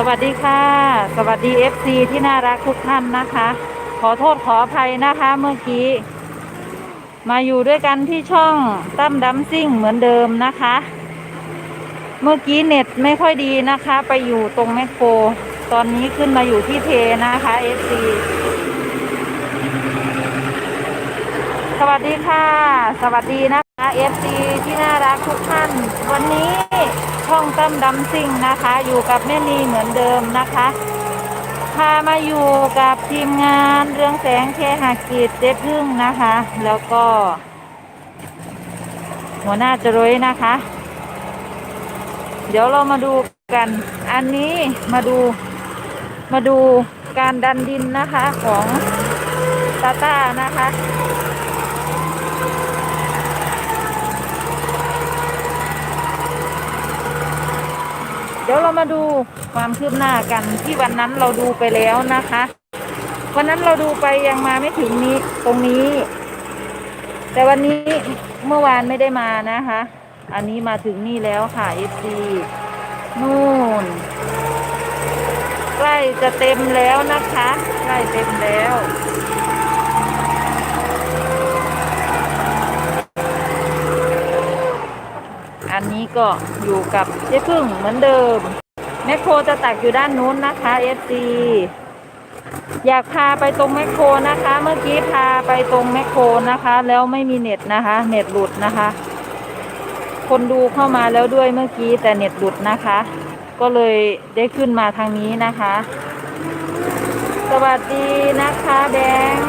สวัสดีค่ะ สวัสดี FC ที่น่ารักทุกท่านนะคะ ขอโทษขออภัยนะคะเมื่อกี้ มาอยู่ด้วยกันที่ช่องตั้มดัมซิ่งเหมือนเดิมนะคะ เมื่อกี้เน็ตไม่ค่อยดีนะคะ ไปอยู่ตรงแมคโคร ตอนนี้ขึ้นมาอยู่ที่เทนะคะ FC สวัสดีค่ะ สวัสดีนะคะ FC ที่น่ารักทุกท่าน วันนี้ ช่องตั้มดัมซิ่งนะคะ อยู่กับแม่นีเหมือนเดิมนะคะพามาอยู่กับทีมงานเรื่องแสงเคหากิจเจ๊พึ่งนะคะ แล้วก็ หัวหน้าจรวยนะคะ เดี๋ยวเรามาดูกัน อันนี้มาดูมาดูการดันดินนะคะของตาต้านะคะ ดี๋ยวเรามาดูความคืบหน้ากันที่วันนั้นเราดูไปแล้วนะคะ วันนั้นเราดูไปยังมาไม่ถึงนี้ตรงนี้ แต่วันนี้เมื่อวานไม่ได้มานะคะ อันนี้มาถึงนี่แล้วค่ะ FC นู่นใกล้จะเต็มแล้วนะคะ ใกล้เต็มแล้ว อั นี้ก็อยู่กับเจ๊พึ่งเหมือนเดิม แมคโครจะตักอยู่ด้านนู้นนะคะ FC อยากพาไปตรงแมคโครนะคะ เมื่อกี้พาไปตรงแมคโครนะคะ แล้วไม่มีเน็ตนะคะ เน็ตหลุดนะคะ คนดูเข้ามาแล้วด้วยเมื่อกี้แต่เน็ตหลุดนะคะ ก็เลยได้ขึ้นมาทางนี้นะคะ สวัสดีนะคะแบงค์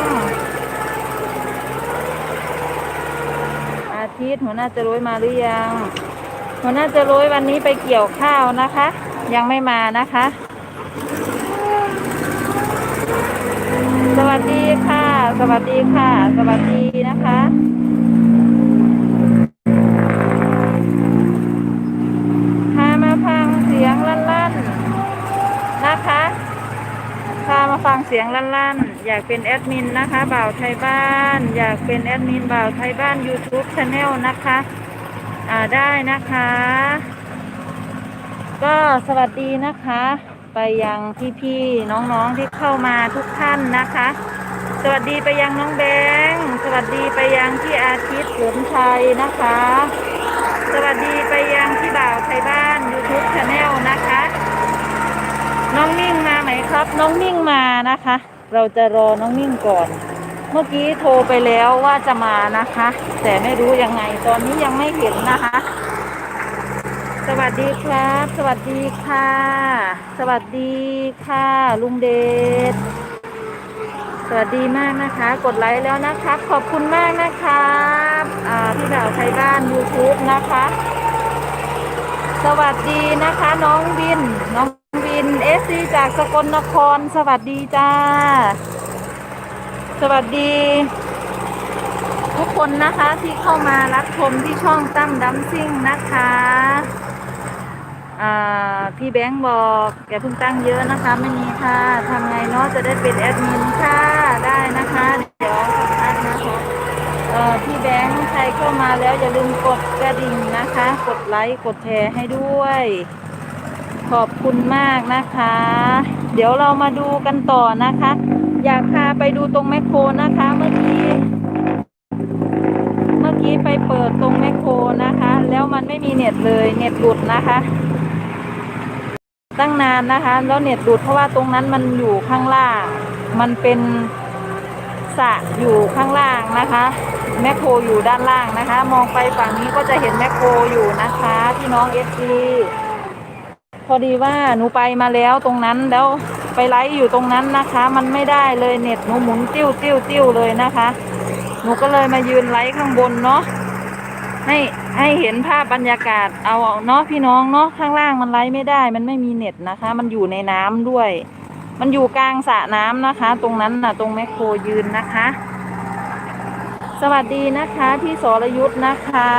อาทิตย์หัวหน้าจะร้อยมาหรือยัง หัวหน้าจะร้อยวันนี้ไปเกี่ยวข้าวนะคะ ยังไม่มานะคะ สวัสดีค่ะ สวัสดีค่ะ สวัสดีนะคะพามาฟังเสียงลั่นๆนะคะพามาฟังเสียงลั่นๆ อยากเป็นแอดมินนะคะ บ่าวไทยบ้าน อยากเป็นแอดมินบ่าวไทยบ้าน YouTube Channel นะคะ อ่าได้นะคะ ก็สวัสดีนะคะ ไปยังพี่ๆน้องๆที่เข้ามาทุกท่านนะคะ สวัสดีไปยังน้องแบงค์สวัสดีไปยังพี่อาทิตย์เสริมชัยนะคะ สวัสดีไปยังพี่บ่าวไทยบ้าน YouTube Channel นะคะ น้องนิ่งมาไหมครับ น้องนิ่งมานะคะ เราจะรอน้องนิ่งก่อน เมื่อกี้โทรไปแล้วว่าจะมานะคะ แต่ไม่รู้ยังไงตอนนี้ยังไม่เห็นนะคะ สวัสดีครับ สวัสดีค่ะ สวัสดีค่ะ ลุงเดชสวัสดีมากนะคะ กดไลค์แล้วนะคะขอบคุณมากนะครับอ่าพี่บ่าวไทยบ้าน YouTube นะคะ สวัสดีนะคะ น้องบิน น้องบินเอซีจากสกลนคร สวัสดีจ้า สวัสดี ทุกคนนะคะที่เข้ามารับชมที่ช่องตั้มดัมซิ่งนะคะพี่แบงค์บอกอย่าเพิ่งตั้งเยอะนะคะไม่มีค่ะทำไงเนาะจะได้เป็นแอดมินค่ะได้นะคะ เดี๋ยวสักพักนะคะพี่แบงค์ใครเข้ามาแล้วอย่าลืมกดกระดิ่งนะคะ กดไลค์กดแชร์ให้ด้วย ขอบคุณมากนะคะ เดี๋ยวเรามาดูกันต่อนะคะ อยากพาไปดูตรงแมคโครนะคะ เมื่อกี้ เมื่อกี้ไปเปิดตรงแมคโครนะคะ แล้วมันไม่มีเน็ตเลย เน็ตหลุดนะคะ ตั้งนานนะคะ แล้วเน็ตหลุดเพราะว่าตรงนั้นมันอยู่ข้างล่าง มันเป็นสระอยู่ข้างล่างนะคะ แมคโครอยู่ด้านล่างนะคะ มองไปฝั่งนี้ก็จะเห็นแมคโครอยู่นะคะพี่น้องเอฟซีพอดีว่าหนูไปมาแล้วตรงนั้นแล้ว ไปไลฟ์อยู่ตรงนั้นนะคะ มันไม่ได้เลยเน็ตหนูหมุนติ้วติ้วติ้วเลยนะคะ หนูก็เลยมายืนไลฟ์ข้างบนเนาะให้ให้เห็นภาพบรรยากาศเอาเนาะพี่น้องเนาะข้างล่างมันไลฟ์ไม่ได้ มันไม่มีเน็ตนะคะ มันอยู่ในน้ำด้วย มันอยู่กลางสระน้ำนะคะ ตรงนั้นน่ะ ตรงแมคโครยืนนะคะ สวัสดีนะคะ พี่สรยุทธ์นะคะ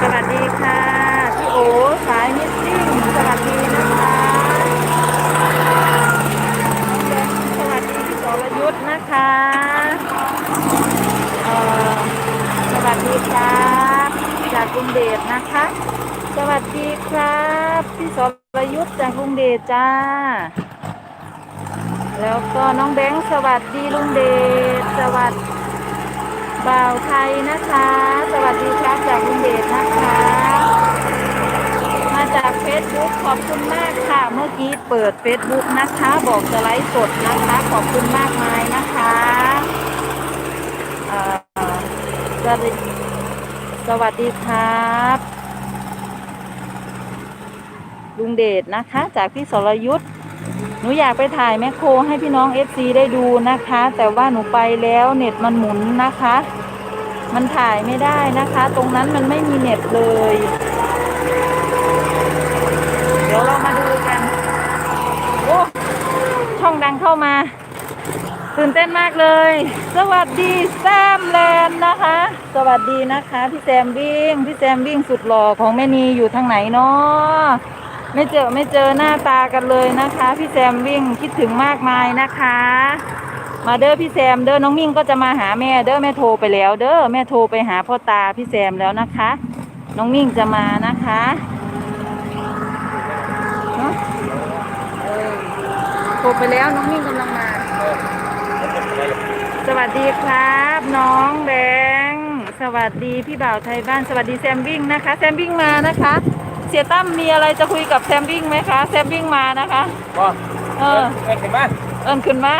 สวัสดีค่ะพี่โอสายมิสซิ่งสวัสดีนะคะสวัสดีพี่สรยุทธ์ นะคะสวัสดีครับ จากลุงเดชนะคะ สวัสดีครับพี่สรยุทธ์จากลุงเดชจ้า แล้วก็น้องแบงค์สวัสดีลุงเดชสวัสดีบ่าวไทยนะคะ สวัสดีครับจากลุงเดชนะคะ มาจากเฟซบุ๊กขอบคุณมากค่ะ เมื่อกี้เปิดเฟซบุ๊กนะคะ บอกจะไลฟ์สดนะคะ ขอบคุณมากมายนะคะสวัสดีสวัสดีครับ ลุงเดชนะคะ จากพี่สรยุทธหนูอยากไปถ่ายแมคโครให้พี่น้อง FC ได้ดูนะคะ แต่ว่าหนูไปแล้วเน็ตมันหมุนนะคะ มันถ่ายไม่ได้นะคะ ตรงนั้นมันไม่มีเน็ตเลย เดี๋ยวเรามาดูกัน โอ้ ช่องดัง เข้ามา ตื่นเต้นมากเลย สวัสดีแซมแลนนะคะ สวัสดีนะคะพี่แซมวิ่งพี่แซมวิ่งสุดหล่อของแม่นีอยู่ทางไหนเนาะไม่เจอไม่เจอหน้าตากันเลยนะคะ พี่แซมวิ่งคิดถึงมากมายนะคะ มาเด้อพี่แซมเด้อน้องมิ่งก็จะมาหาแม่เด้อแม่โทรไปแล้ว เด้อแม่โทรไปหาพ่อตาพี่แซมแล้วนะคะ น้องมิ่งจะมานะคะ เนอะเออ โทรไปแล้วน้องมิ่งกำลังมา สวัสดีครับ น้องแบงค์สวัสดีพี่บ่าวไทยบ้านสวัสดีแซมวิ่งนะคะ แซมวิ่งมานะคะ เสียตั้มมีอะไรจะคุยกับแซมวิ่งไหมคะแซมวิ่งมานะคะบ่เออเอ็นเห็นไหมเอินขึ้นมา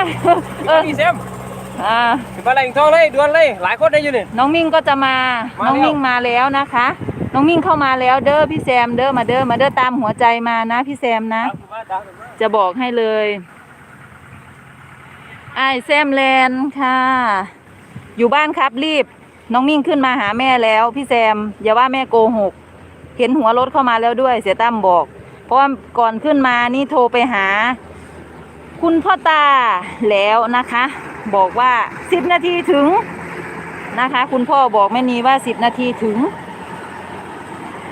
เออพี่แซมอ่าถึงมาอะไรอีกทองเลยด่วนเลยหลายคนได้อยู่นี่น้องมิ่งก็จะมามาแล้วน้องมิ่งมาแล้วนะคะน้องมิ่งเข้ามาแล้วเด้อพี่แซมเด้อมาเด้อมาเด้อตามหัวใจมานะพี่แซมนะตามผมมาตามผมมาจะบอกให้เลย ไอ้แซมแลนค่ะ อยู่บ้านครับรีบ น้องมิ่งขึ้นมาหาแม่แล้ว พี่แซม อย่าว่าแม่โกหก เห็นหัวรถเข้ามาแล้วด้วย เสียตั้มบอก เพราะว่าก่อนขึ้นมานี่โทรไปหา คุณพ่อตาแล้วนะคะ บอกว่าสิบนาทีถึงนะคะ คุณพ่อบอกแม่นีว่าสิบนาทีถึง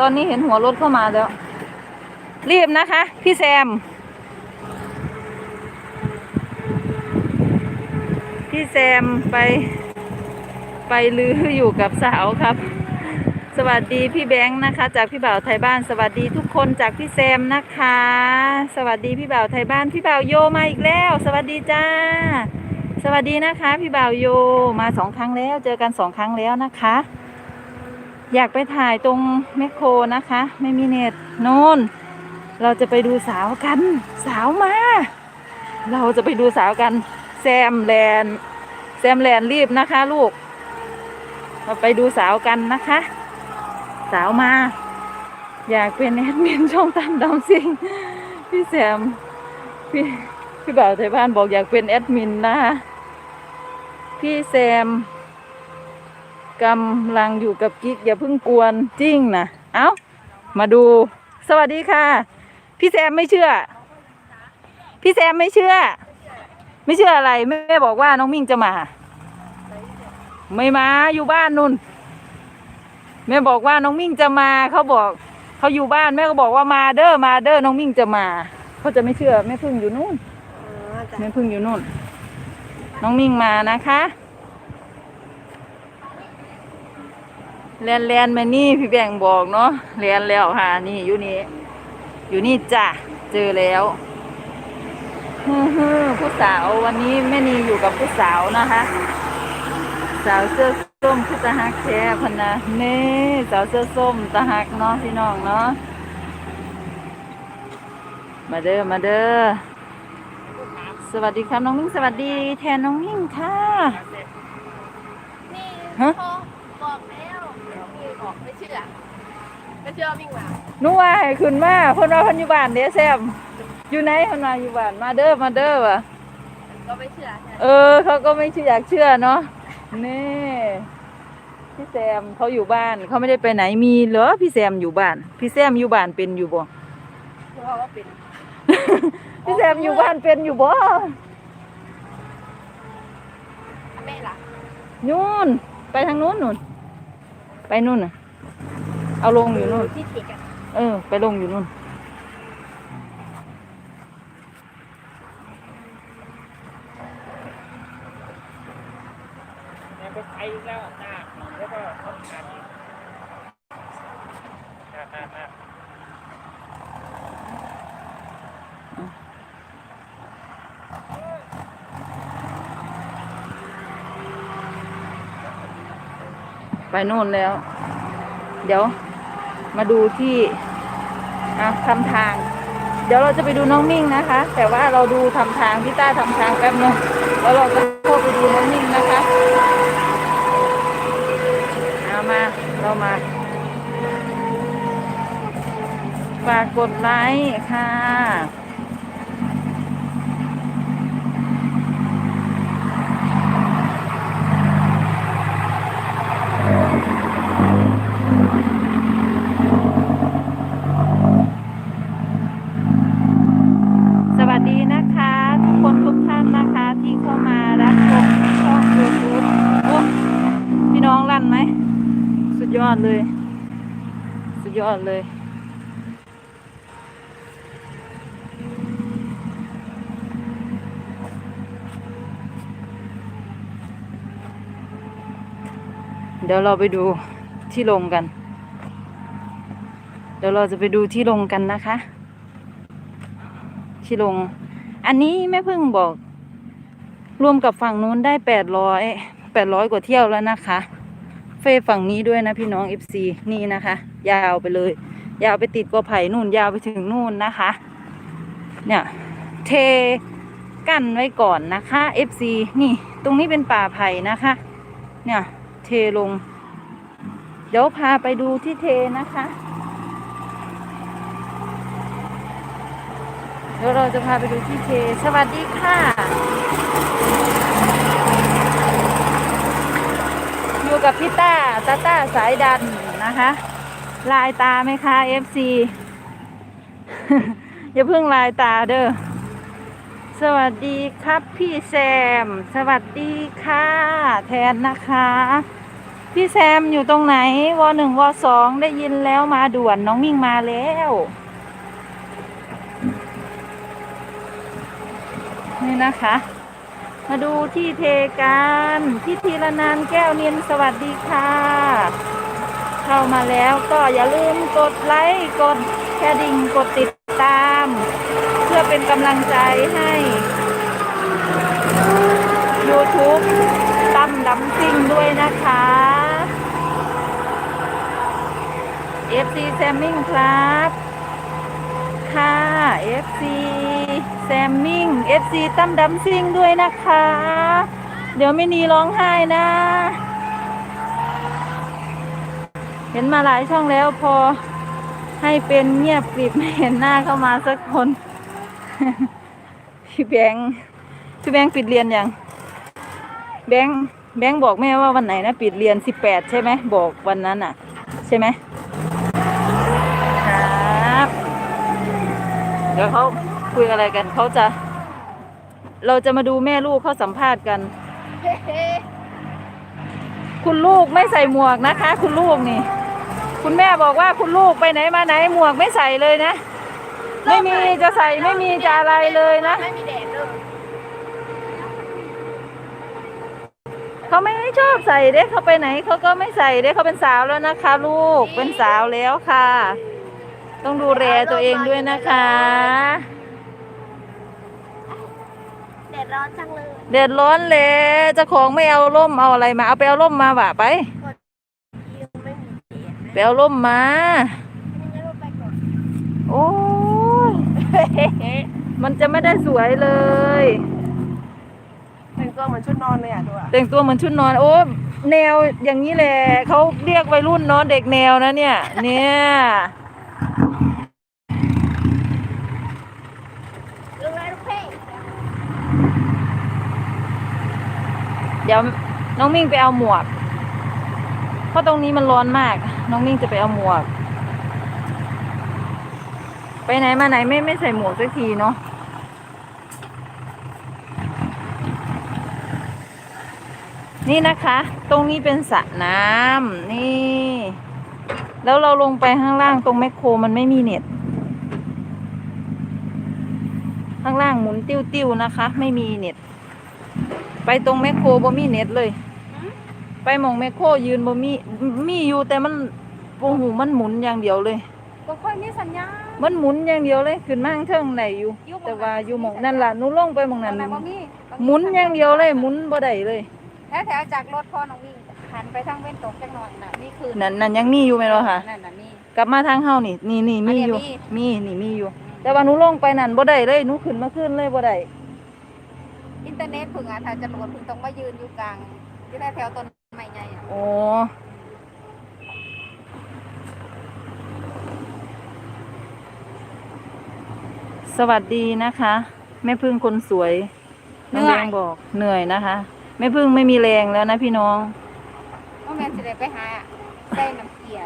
ตอนนี้เห็นหัวรถเข้ามาแล้ว รีบนะคะ พี่แซม พี่แซมไป ไปลืออยู่กับสาวครับ สวัสดีพี่แบงค์นะคะ จากพี่บ่าวไทยบ้าน สวัสดีทุกคนจากพี่แซมนะคะ สวัสดีพี่บ่าวไทยบ้านพี่บ่าวโยมาอีกแล้ว สวัสดีจ้า สวัสดีนะคะ พี่บ่าวโยมาสองครั้งแล้วเจอกันสองครั้งแล้วนะคะ อยากไปถ่ายตรงแมคโครนะคะ ไม่มีเน็ตโน่นเราจะไปดูสาวกัน สาวมา เราจะไปดูสาวกัน แซมแลนแซมแลนรีบนะคะ ลูก เราไปดูสาวกันนะคะ สาวมา อยากเป็นแอดมินช่องตามดำซิงพี่แซมพี่พี่บ่าวไทยบ้านบอกอยากเป็นแอดมินนะคะพี่แซมกำลังอยู่กับกิ๊กอย่าเพิ่งกวนจริงนะเอ้า มาดู สวัสดีค่ะ พี่แซมไม่เชื่อ พี่แซมไม่เชื่อ ไม่เชื่ออะไรแม่บอกว่าน้องมิ่งจะมา ไม่มาอยู่บ้านนุ่น แม่บอกว่าน้องมิ่งจะมาเขาบอกเขาอยู่บ้านแม่ก็บอกว่ามาเด้อมาเด้อน้องมิ่งจะมาเขาจะไม่เชื่อแม่พึ่งอยู่นู่นแม่พึ่งอยู่นู่น น้องมิ่งมานะคะแลนแลนมานี่พี่แบงบอกเนาะแลนแล้วค่ะนี่อยู่นี่อยู่นี่จ้ะเจอแล้ว ฮึ่มๆผู้สาววันนี้แม่นีอยู่กับผู้สาวนะคะ สาวเสื้อส้มคือตาฮักแท้พนนะนี่สาวเสื้อส้มตาฮักเนาะพี่น้องเนาะมาเด้อมาเด้อสวัสดีครับน้องมิ่งสวัสดีแทนน้องมิ่งค่ะนี่ฮะพอบอกแล้วมีบอกไม่เชื่อไม่เชื่อวิ่งมาหนุ่ว่าให้ขึ้นมาเพิ่นว่าเพิ่นอยู่บ้านเด้แซม อยู่ไหนเพิ่นว่าอยู่บ้านมาเด้อมาเด้อว่ะก็ไม่เชื่อใช่ไหมเออเขาก็ไม่เชื่ออยากเชื่อเนาะนี่พี่แซมเขาอยู่บ้านเขาไม่ได้ไปไหนมีเหรอพี่แซมอยู่บ้าน พี่แซมอยู่บ้านเป็นอยู่บ่เพราะว่าเป็นพี่แซมอยู่บ้านเป็นอยู่บ่แม่ล่ะนู่นไปทางนู้นนู่นไปนู่นน่ะเอาลงอยู่นู่นที่ถีกันเออ ไปลงอยู่นู่น เนี่ยไปไกลแล้วจ้าแล้วก็ต้องการ ไปโน่นแล้ว เดี๋ยวมาดูที่ทำทาง เดี๋ยวเราจะไปดูน้องมิ่งนะคะ แต่ว่าเราดูทำทางพี่ต้าทำทางแป๊บนึงแล้วเราจะเข้าไปดูน้องมิ่งนะคะเอามาเรามาฝากกดไลค์ค่ะ สวัสดีนะคะ ทุกคนทุกท่านนะคะ ที่เข้ามารับชมช่องยูทูบโอ้พี่น้องลั่นไหม สุ ดยอดเลย สุดยอดเลย เดี๋ยวเราไปดูที่ลงกัน เดี๋ยวเราจะไปดูที่ลงกันนะคะ ที่ลง อันนี้แม่พึ่งบอก รวมกับฝั่งนู้นได้แปดร้อยแปดร้อยกว่าเที่ยวแล้วนะคะ เฟฝั่งนี้ด้วยนะพี่น้องเอฟซีนี่นะคะ ยาวไปเลย ยาวไปติดกว่าไผ่นู่นยาวไปถึงนู่นนะคะ เนี่ยเทกั้นไว้ก่อนนะคะ FC นี่ตรงนี้เป็นป่าไผ่นะคะ เนี่ยเทลง เดี๋ยวพาไปดูที่เทนะคะเดี๋ยวเราจะพาไปดูที่เทสวัสดีค่ะ อยู่กับพี่ต้าตาต้าสายดันนะคะ ลายตาไหมคะ FC อย่าเพิ่งลายตาเด้อสวัสดีครับพี่แซม สวัสดีค่ะ แทนนะคะ พี่แซมอยู่ตรงไหนวหนึ่งวสองได้ยินแล้วมาด่วนน้องมิ่งมาแล้วนี่นะคะ มาดูที่เทกันพี่ธีรนันแก้วเนียนสวัสดีค่ะ เข้ามาแล้วก็อย่าลืมกดไลค์กดแชร์ดิ่งกดติดตาม เพื่อเป็นกำลังใจให้ YouTube ตั้มดำซิ่งด้วยนะคะ FC แซมมิงครับ ค่ะ FC แซมมิง FC ตั้มดำซิ่งด้วยนะคะ เดี๋ยวไม่นีร้องไห้นะ เห็นมาหลายช่องแล้วพอให้เป็นเงียบกริบไม่เห็นหน้าเข้ามาสักคน พี่แบงค์พี่แบงค์ปิดเรียนยัง แบงค์แบงค์บอกแม่ว่าวันไหนนะปิดเรียนสิบแปดใช่ไหมบอกวันนั้นอะ ใช่ไหมครับ เดี๋ยวเขา คุยอะไรกันเขาจะ เราจะมาดูแม่ลูกเขาสัมภาษณ์กัน คุณลูกไม่ใส่หมวกนะคะ คุณลูกนี่ คุณแม่บอกว่าคุณลูกไปไหนมาไหนหมวกไม่ใส่เลยนะ ไม่มีจะใส่ไม่มีจะอะไรเลยนะไม่มีแดดเลยเขาไม่ชอบใส่เด้เขาไปไหนเขาก็ไม่ใส่เด้เขาเป็นสาวแล้วนะคะ ลูกเป็นสาวแล้วค่ะ ต้องดูแลตัวเองด้วยนะคะ แดดร้อนจังเลยเดือดร้อนเลยเจ้าของไม่เอาร่มเอาอะไรมา เอาไปเอาร่มมาว่ะไปยังไม่มีแดดไปเอาร่มมา งั้นเราไปก่อนโอ้ยมันจะไม่ได้สวยเลย แต่งตัวเหมือนชุดนอนเลยอะตัวแต่งตัวเหมือนชุดนอน โอ้แนวอย่างนี้แหละเขาเรียกวัยรุ่นเนาะเด็กแนวนะเนี่ย เนี่ย เรื่องอะไรลูกเพ่ เดี๋ยวน้องมิ่งไปเอาหมวก เพราะตรงนี้มันร้อนมาก น้องมิ่งจะไปเอาหมวก ไปไหนมาไหนไม่ไม่ใส่หมวกสักทีเนาะนี่นะคะ ตรงนี้เป็นสระน้ำนี่ แล้วเราลงไปข้างล่างตรงแมคโครมันไม่มีเน็ต ข้างล่างหมุนติ้วๆนะคะ ไม่มีเน็ต ไปตรงแมคโครบ่มีเน็ตเลย ไปหมองแมคโครยืนบ่มีมีอยู่แต่มันโอ้โหมันหมุนอย่างเดียวเลยก็ค่อยมีสัญญาณ มันหมุนอย่างเดียวเลยขึ้นมาข้างเทิงไหนอยู่ อยู่หม้องแต่ว่านั้นอยู่หมองนั่นล่ะหนูลงไปหมองนั้นแต่บ่มีหมุนอย่างเดียวเลยหมุนบ่ได้เลย แถวแถวๆจากรถพ่อน้องวิ่งหันไปทางเว้นตกจังหน่อยน่ะนี่คือนั่นนั่นยังมีอยู่ไหมล่ะค่ะ นั่นน่ะนี่ กลับมาทางเฮานี่ นี่นี่มีอยู่ อันเนี้มีนี่มีอยู่ แต่ว่าหนูลงไปนั่นบ่ได้เลยหนูขึ้นมาขึ้นเลยบ่ได้ อินเทอร์เน็ตเพึ่งอะถ้าจะโหลดเพึ่งต้องมายืนอยู่กลางที่ได้แถวต้นไม้ใหญ่อะโอ้สวัสดีนะคะ แม่พึ่งคนสวยน้องแดงบอกเหนื่อยนะคะแม่พึ่งไม่มีแรงแล้วนะพี่น้องน้องแมนสิได้ไปหาใส่น้ำเกลือ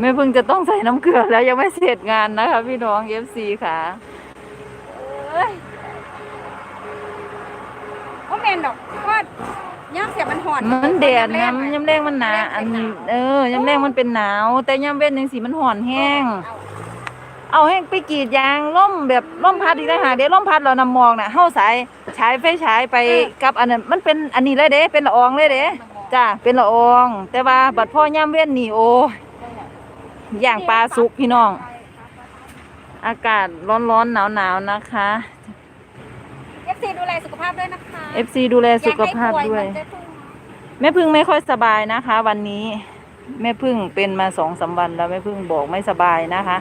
แม่พึ่งจะต้องใส่น้ำเกลือแล้วยังไม่เสร็จงานนะคะ พี่น้อง FC ค่ะเอ้ยโอ้ แมนดอกว่าย่างเสียมันหอนมันแดดแรนะงอะยำแรงมันหนาอันเออยำแรงมันเป็นหนาว แต่ยำเว้นยังสีมันห่อนแห้งเอาเอาแห้งไปกรีดยางล่มแบบล่มพัดอีกแล้วหากเดี๋ยวล่มพัดเรานำมองน่ะเฮาสายฉายไฟฉายไปกับอันนั้นมันเป็นอันนี้เลยเด้ เป็นละอองเลยเด้จ้าเป็นละออง แต่ว่าบัดพ่อย่ำเว้นนี่โอ้ย่างปลาสุกพี่น้อง อากาศร้อนๆหนาวๆนะคะ เอฟซีดูแลสุขภาพด้วยนะคะ FC ดูแลสุขภาพด้วย อากให้ป่เหมือนเจ๊พึ่งแม่พึ่งไม่ค่อยสบายนะคะ วันนี้ แม่พึ่งเป็นมาสองสามวันแล้วแม่พึ่งบอกไม่สบายนะคะ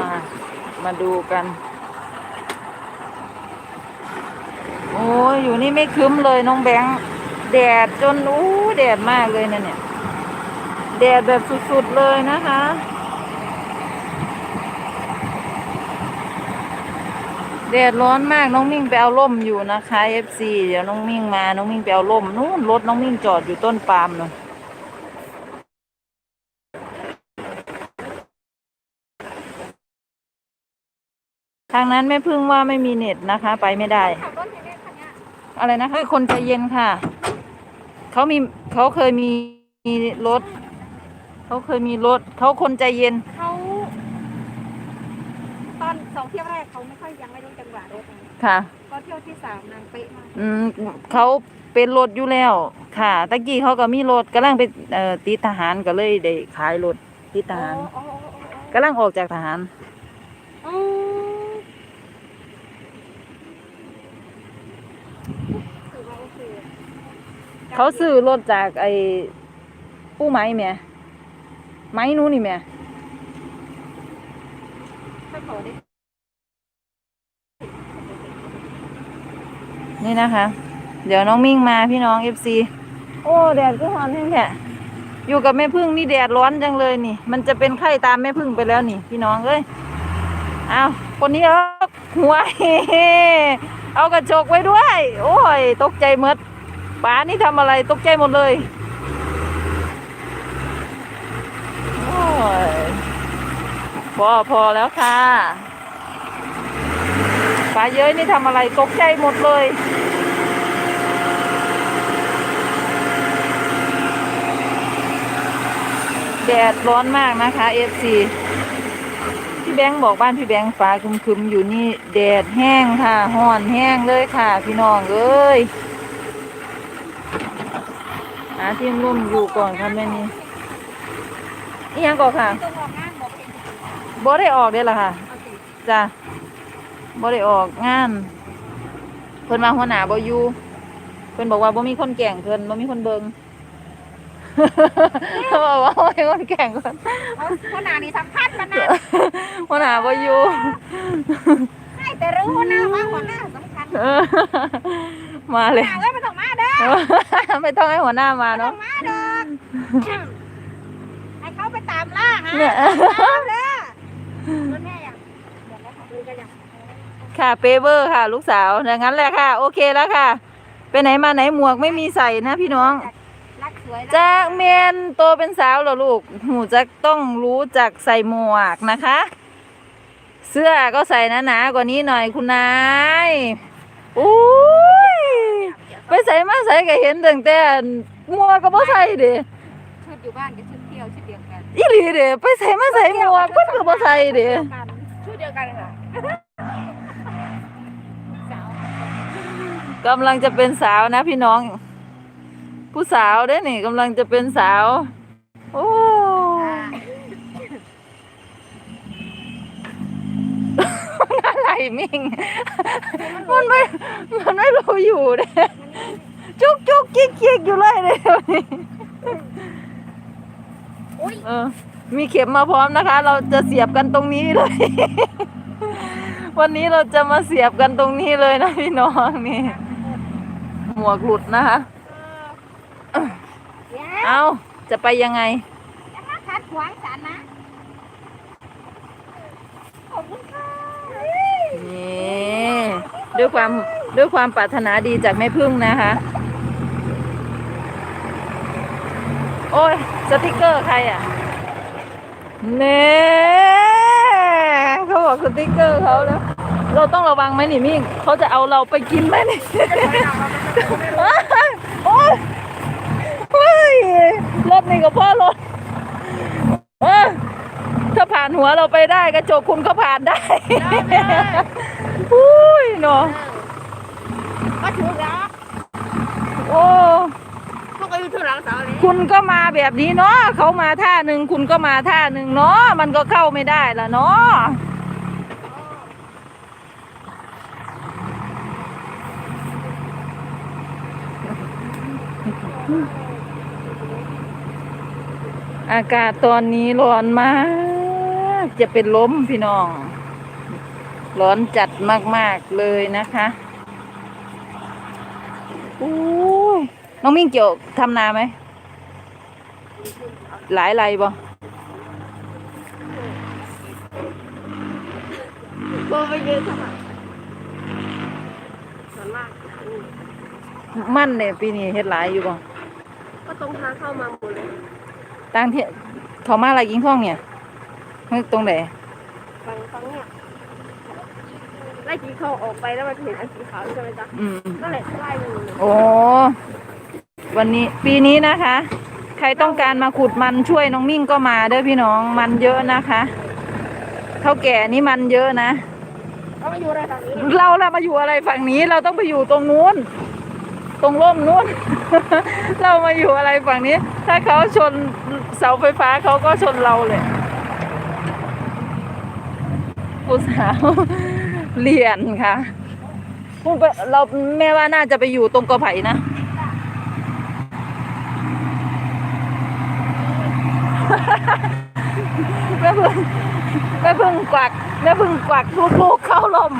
มามาดูกัน โอ้ยอยู่นี่ไม่ครึ้มเลยน้องแบงค์แดดจนอู้แดดมากเลยนะเนี่ย แดดแบบสุดๆเลยนะคะ แดดร้อนมากน้องมิ่งไปเอาร่มอยู่นะคะ FC เดี๋ยวน้องมิ่งมาน้องมิ่งไปเอาร่มนู่นรถน้องมิ่งจอดอยู่ต้นปาล์มนู่นทางนั้นแม่พึ่งว่าไม่มีเน็ตนะคะ ไปไม่ได้ อะไรนะคะคนใจเย็นค่ะ เขามีเขาเคยมีรถ เขาเคยมีรถ เขาคนใจเย็นเขาตอน สองเที่ยวแรกเขาไม่ค่อยยังไม่รู้จังหวะรถไงค่ะพอเที่ยวที่สามนางเป๊ะมากอืมเขาเป็นรถอยู่แล้ว ค่ะตะกี้เขาก็มีรถกำลังไปเอ่อติดทหารก็เลยได้ขายรถติดทหารอ๋ออ๋ออ๋ออ๋อกำลังออกจากทหาร อ๋อถือว่าโอเคเขาซื้อรถจากไอ้ผู้ไม้แหม่ไม้นู้นนี่แหม่ ถ้าขอได้ นี่นะคะ เดี๋ยวน้องมิ่งมาพี่น้องเอฟซีโอ้แดดก็ร้อนแห้งแค่อยู่กับแม่พึ่งนี่แดดร้อนจังเลยนี่ มันจะเป็นไข้ตามแม่พึ่งไปแล้วนี่ พี่น้องเอ้ยเอาคนนี้เอาหัวเอากระจกไว้ด้วย โอ้ย ตกใจหมดป๋านี่ทำอะไรตกใจหมดเลยโอ้ยพอพอแล้วค่ะ ป๋าเย้ยนี่ทำอะไรตกใจหมดเลยแดดร้อนมากนะคะ FC พี่แบงค์บอกบ้านพี่แบงค์ฟ้าครึมๆอยู่นี่แดดแห้งค่ะห้อนแห้งเลยค่ะ พี่น้องเอ้ยหาที่ร่มอยู่ก่อนค่ะแม่นี่อีหยังก่อนค่ะต้องออกงานบอกเป็นบ่ได้ออกเด้อล่ะค่ะเอาสิจ้ะ บ่ได้ออกงาน เพิ่นมาหัวหน้าบ่อยู่เพิ่นบอกว่าบ่มีคนแก่งเพิ่นบ่มีคนเบิ่งเขาบอกว่าบ่มีคนแก่งเพิ่นเอาคนหนานี่สำคัญมันนะหัวหน้าบ่อยู่ให้แต่รู้นะว่าหัวหน้าสำคัญเออมาเลยหนาไว้ไม่ต้องมาเด้อไม่ต้องให้หัวหน้ามาไม่ต้อเนาะงมาดอกให้เขาไปตามล่าหาเนี่ย ตามเด้อรถแม่ยังเดี๋ยวนะคะดูกันยัง ค่ะเปเวอร์ค่ะ ลูกสาวอย่างนั้นแหละค่ะ โอเคแล้วค่ะ ไปไหนมาไหนหมวกไม่มีใส่นะพี่น้อง รักสวยจากเมนโตเป็นสาวเหรอลูกหูจะต้องรู้จักใส่หมวกนะคะ เสื้อก็ใส่หนาๆกว่านี้หน่อยคุณนายอุ้ยไปใส่มาใส่ก็เห็นตั้งแต่หมวกก็บ่ใส่เด้ชุดอยู่บ้านกับชุดเที่ยวชุดเดียวกันอีหลีเด้ไปใส่มาใส่หมวกเพิ่นก็บ่ใส่เด้ชุดเดียวกันค่ะสาว กำลังจะเป็นสาวนะพี่น้อง ผู้สาวเด้นี่กำลังจะเป็นสาว โอ้อะไรมิ่ง มันไม่ มันไม่รู้อยู่เด้จุกจุกจิกจิกอยู่เลยเลยวันนี้อุ้ยเออ มีเข็มมาพร้อมนะคะ เราจะเสียบกันตรงนี้เลย วันนี้เราจะมาเสียบกันตรงนี้เลยนะพี่น้องนี่ วกหลุดนะคะเดี๋ยวเอาจะไปยังไงจะมาขัดขวางฉันนะ ขอบคุณค่ะ นี่ด้วยความด้วยความปรารถนาดีจากแม่พึ่งนะคะ โอ้ย สติกเกอร์ใครอะ เน่เขาบอกสติกเกอร์เขาแล้ว เราต้องระวังไหมนี่มิ่งเขาจะเอาเราไปกินไหมนี่โอ้ยเฮ้ยรถนี่ก็พ่อรถเออถ้าผ่านหัวเราไปได้กระจกคุณก็ผ่านได้อุ้ยเนาะก็ถูกแล้วโอ้พวกก็อยู่ทุหลังเสาเลยคุณก็มาแบบนี้เนาะเขามาท่าหนึ่งคุณก็มาท่าหนึ่งเนาะมันก็เข้าไม่ได้ละเนาะ อากาศตอนนี้ร้อนมาก จะเป็นลมพี่น้อง ร้อนจัดมาก ๆ เลยนะคะอู้ยน้องมิ่งเกี่ยวทำนาไหม หลายไรบ่โบไปยืนทำไมส่วนมาก มั่นเนี่ยปีนี้เฮ็ดหลายอยู่บ่ ก็ตรงทางเข้ามาหมดเลยตั้งที่เขามาอะไรกินข้องเนี่ยเฮ้ยตรงไหนฟังฟังเนี่ยไล่สีเขาออกไปแล้วมันเห็นอันสีขาวใช่ไหมจ๊ะอืมนั่นแหละไล่มันเลยโอ้ วันนี้ปีนี้นะคะ ใครต้องการมาขุดมันช่วยน้องมิ่งก็มาเด้อพี่น้องมันเยอะนะคะ เท่าแก่นี่มันเยอะนะเขามาอยู่อะไรทางนี้เราละมาอยู่อะไรฝั่งนี้เราต้องไปอยู่ตรงนู้น ตรงร่มนู้นเรามาอยู่อะไรฝั่งนี้ ถ้าเขาชนเสาไฟฟ้าเขาก็ชนเราเลยผู้สาวเรียนค่ะพูดเราแม่ว่าน่าจะไปอยู่ตรงกอไผ่นะแม่พึ่งแม่พึ่งกวักแม่พึ่งกวักลูกๆเข้าลม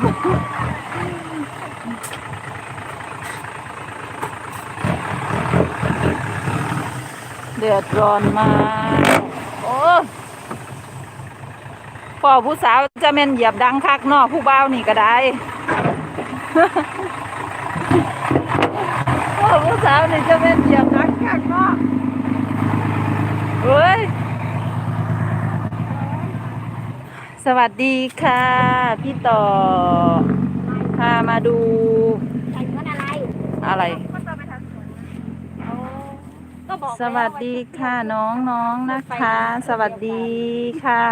ดือดร้อนมากโอ้พ่อผู้สาวจะแม่นเหยียบดังคักเนอกผู้บ่าวนี่ก็ได้พ่อผู้สาวนี่จะแม่นเหยียบดังคักเนอกเฮ้ยสวัสดีค่ะ พี่ต่อพามาดูใส่เงินอะไรอะไร ก็จะไปทางสวนนะเอาก็ บอกสวัสดีค่ะน้องน้องๆนะคะ สวัสดีค่ะ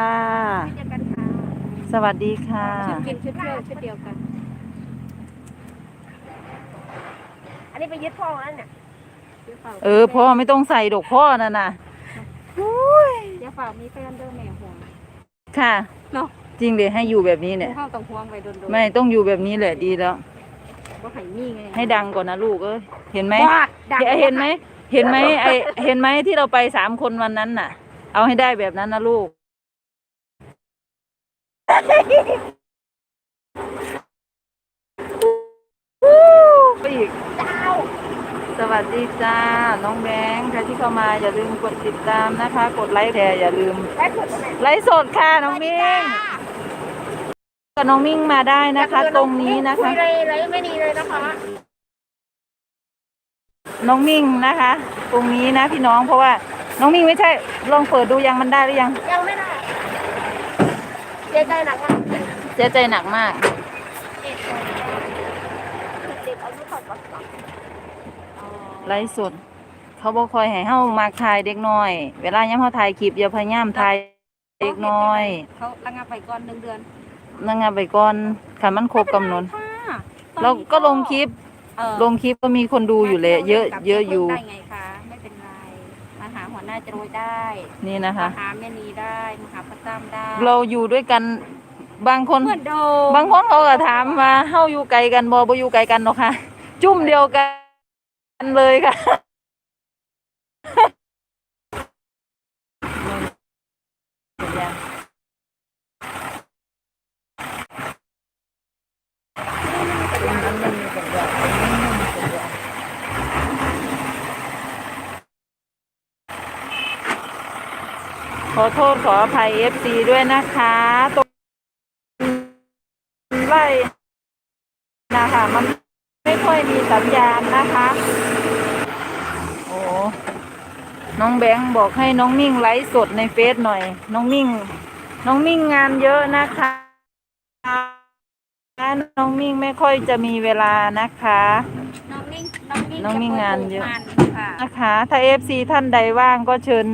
เจอกันค่ะสวัสดีค่ะ ชุดกินชุดเที่ยวชุดเดียวกัน อันนี้ไปยึดพ่อแล้วเนี่ยดี๋ยวฝากเออพ่อไม่ต้องใส่ดอกพ่อนั่นน่ะเดี๋ยวฝากมีแฟนเดิมแม่ห่วง ค่ะเนาะ จริงเลยให้อยู่แบบนี้เนี่ยเข้าต้องห่วงไปโดนๆไม่ต้องอยู่แบบนี้แหละดีแล้ว บ่ให้มีไงให้ดังก่อนนะลูกเอ้ยเห็นไหมว่าดังเห็นไหม เห็นไหมไอเห็นไหมที่เราไปสามคนวันนั้นน่ะ เอาให้ได้แบบนั้นนะลูก ไปอีกเจ้าสวัสดีจ้า น้องแบงค์ใครที่เข้ามาอย่าลืมกดติดตามนะคะ กดไลค์แชร์อย่าลืมได้ผลไหมไลฟ์สดค่ะน้องมิ่งกับน้องมิ่งมาได้นะคะ ตรงนี้นะคะ คุยเลยเลยไม่ดีเลยนะคะ น้องมิ่งนะคะ ตรงนี้นะพี่น้องเพราะว่าน้องมิ่งไม่ใช่ลองเปิดดูยังมันได้หรือยัง ยังไม่ได้เสียใจหนักมากเสียใจหนักมาก เด็กคนเด็กอายุต่ำกว่าสามไลฟ์สดเขาบอกคอยให้เฮามาถ่ายเด็กน้อย เวลาย้ำเฮาถ่ายคลิปอย่าพยายามถ่ายเด็กน้อยเขาระงับไปก่อนหนึ่งเดือนนั่งงานไปก่อนคันมันครบกำหนดค่ะเราก็ลงคลิป เออลงคลิปก็มีคนดูอยู่เลยเยอะเยอะอยู่ ได้ไงคะไม่เป็นไรมาหาหัวหน้าจรวยได้นี่นะคะ มาหาแม่นีได้มาหาพระตั้มได้เราอยู่ด้วยกันบางคน เหมือนโดมบางคนเขาก็ถามว่าเฮาอยู่ไกลกันบ่บ่อยู่ไกลกันหรอกค่ะ จุ่มเดียวกันนเลยค่ะ ข อโทษขออภัย FC ด้วยนะคะตรงไล่นะคะมันไม่ค่อยมีสัญญาณนะคะ โอ้น้องแบงค์บอกให้น้องมิ่งไลฟ์สดในเฟซหน่อย น้องมิ่ง น้องมิ่งงานเยอะนะคะน้องมิ่งไม่ค่อยจะมีเวลานะคะ น้องนิ่งน้องนิ่งน้องนิ่งงานเยอะจปิดค่ะนะคะ ถ้า FC ท่านใดว่างก็เชิญ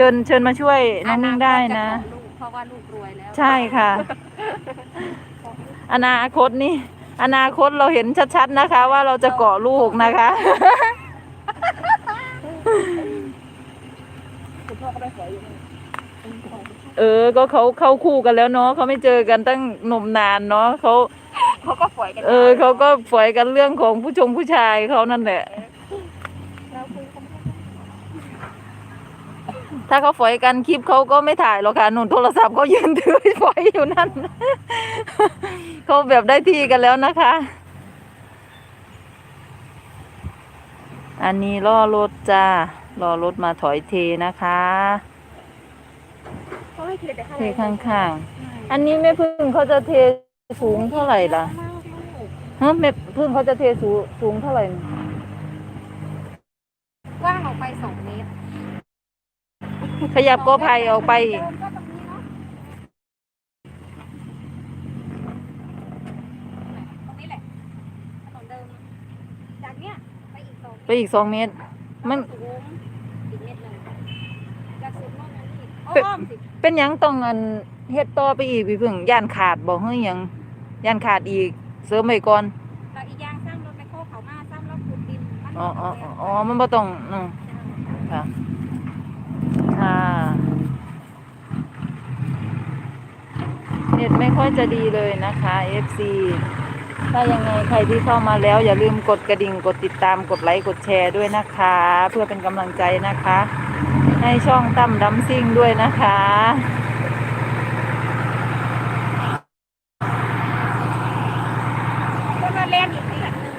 เชิญเชิญมาช่วยน้องมิ่งได้นะอนาคตจของลูกเพราะว่าลูกรวยแล้วใช่ค่ะ อนาคตนี่ อนาคตเราเห็นชัดๆนะคะ ว่าเราจะเกาะลูกนะคะเออ ก็เขาเข้าคู่กันแล้วเนาะเขาไม่เจอกันตั้งหนมนานเนาะเขาเขาก็ฝอยกันเออเขาก็ฝอยกันเรื่องของผู้ชงผู้ชายเขานั่นแหละเราคุยกันไม่ได้ ถ้าเขาฝอยกันคลิปเขาก็ไม่ถ่ายหรอกค่ะหนุนโทรศัพท์เขายืนถือฝอยอยู่นั่นเขาแบบได้ที่กันแล้วนะคะ อันนี้ล่อรถจ้ารอรถมาถอยเทนะคะเขาให้เทแต่ข้างเทในข้างๆ อันนี้แม่พึ่งเขาจะเทสูงเท่าไหร่ล่ะมากลูกฮะแม่พึ่งเขาจะเทสูงสูงเท่าไหร่ กว้างออกไปสองเมตร ขยับโกไผ่ออกไปอีกเดินก็ตรงนี้เนาะตรงนี้แหละถนนเดิมนะจากเนี้ยไปอีกสองไปอีกสองเมตร มันสูงอีกเมตรหนึ่งจากสุดโน่นมานี่เป็นอ้อมสิเป็นหยังต้องอันเฮ็ดต่อไปอีกพี่พึ่งย่านขาดบอกเฮ้ยยังย่านขาดอีกเสริมไว้ก่อนแต่อีกอย่างสร้างรถไมโครเขามาสร้างรถขุดดินมันอ๋ออ๋อบ่อ๋ออ๋อมันบ่ต้องอืมค่ะ ค่ะ เน็ตไม่ค่อยจะดีเลยนะคะ FC ถ้ายังไงใครที่เข้ามาแล้ว อย่าลืมกดกระดิ่งกดติดตามกดไลค์กดแชร์ด้วยนะคะ เพื่อเป็นกำลังใจนะคะ ให้ช่องตั้มดัมซิ่งด้วยนะคะก็มาเล่นอีกเดือนหนึง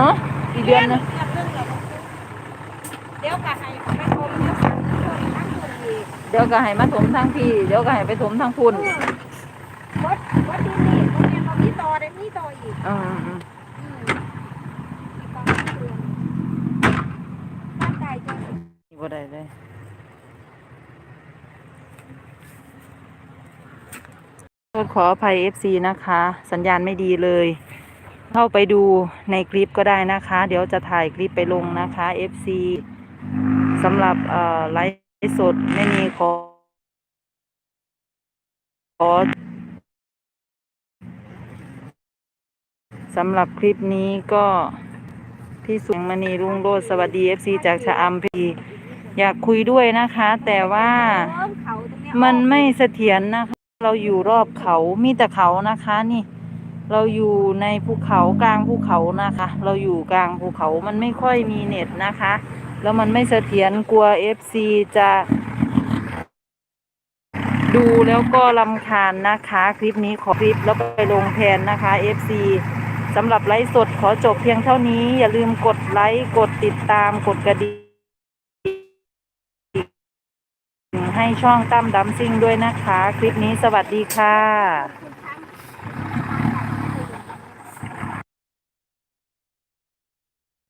ฮะอีกเดือนนะ เดือนหนึงเราเดี๋ยวก็ให้ไปชมแล้วสั่งชมทั้งคนอีก เดี๋ยวก็ให้มาถมทางพี่ เดี๋ยวก็ให้ไปถมทางพุ่นวัดวัดดีนี่โรงเรียนเรามีต่อได้มีต่ออีกอืมอืมอืมมีกองทุนร่างกายจะบ่ได้เลยโทษขออภัย FC นะคะ สัญญาณไม่ดีเลย เข้าไปดูในคลิปก็ได้นะคะ เดี๋ยวจะถ่ายคลิปไปลงนะคะ FC สำหรับเอ่อไลฟ์ สดไม่มีขอ ขอสำหรับคลิปนี้ก็ พี่สุงมณีรุ่งโรจน์สวัสดี FC จากชะอำพีอยากคุยด้วยนะคะ แต่ว่ามันไม่เสถียรนะคะ เราอยู่รอบเขามีแต่เขานะคะนี่ เราอยู่ในภูเขากลางภูเขานะคะ เราอยู่กลางภูเขามันไม่ค่อยมีเน็ตนะคะ แล้วมันไม่เสถียรกลัวเอฟซีจะดูแล้วก็ลำคาญนะคะ คลิปนี้ขอคลิปแล้วไปลงแทนนะคะ FC สำหรับไลฟ์สดขอจบเพียงเท่านี้ อย่าลืมกดไลค์กดติดตามกดกระดิ่งให้ช่องตั้มดัมซิ่งด้วยนะคะ คลิปนี้สวัสดีค่ะ